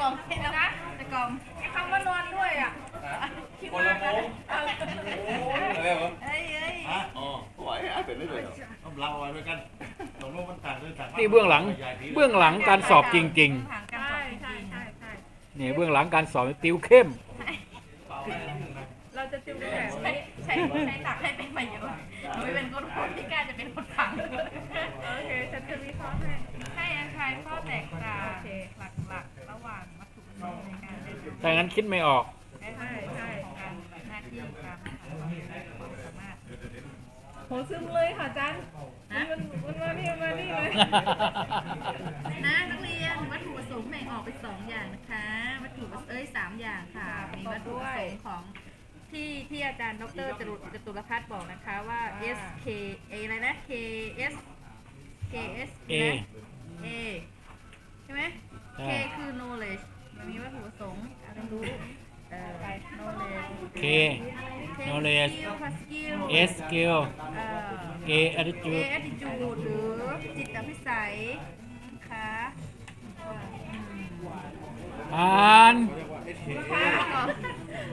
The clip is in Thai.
กล่องให้นะจะกล่องไอ้คำว่านอนด้วยอะคิดคนว่าละโมงเอาอะไรวะเอ้ยเอ้ยฮะอ๋อไหวอะเป็นได้เลยเหรอต้องเราไว้ด้วยกันตรงนู้นมันต่างเลยต่างนี่เบื้องหลัง เบื้องหลังการสอบจริงผ่านการสใช่อบจใช่ริงๆใช่ใช่ๆนี่เบื้องหลังการสอบติวเข้ม เราจะติวกันแบบใช้นี้ใช้ใช้ตั ถ้างั้นคิดไม่ออกและทำงานของการปฏิบัติหน้าที่ตามความสามารถโหซึมเลยค่ะจันมันมันมานี่มานี่เลยนะนักเรียนวัตถุประสงค์แบ่งออกเป็นสองอย่างนะคะ วัตถุประสงค์เอ้ยสามอย่างค่ะ มีวัตถุประสงค์ของที่ที่อาจารย์ดรจรุจตุรพัฒน์บอกนะคะว่า S K A อะไรนะ K S K S A นะ A ใช่ไหม K คือ knowledge มันมีวัตถุประ สงค์อะไรรู้เอ่อ knowledge K knowledge skill ค่ะ skill S skill เอ่อ A A attitude attitude หรือจิตวิสัยนะคะอืมผ่าน นะคะ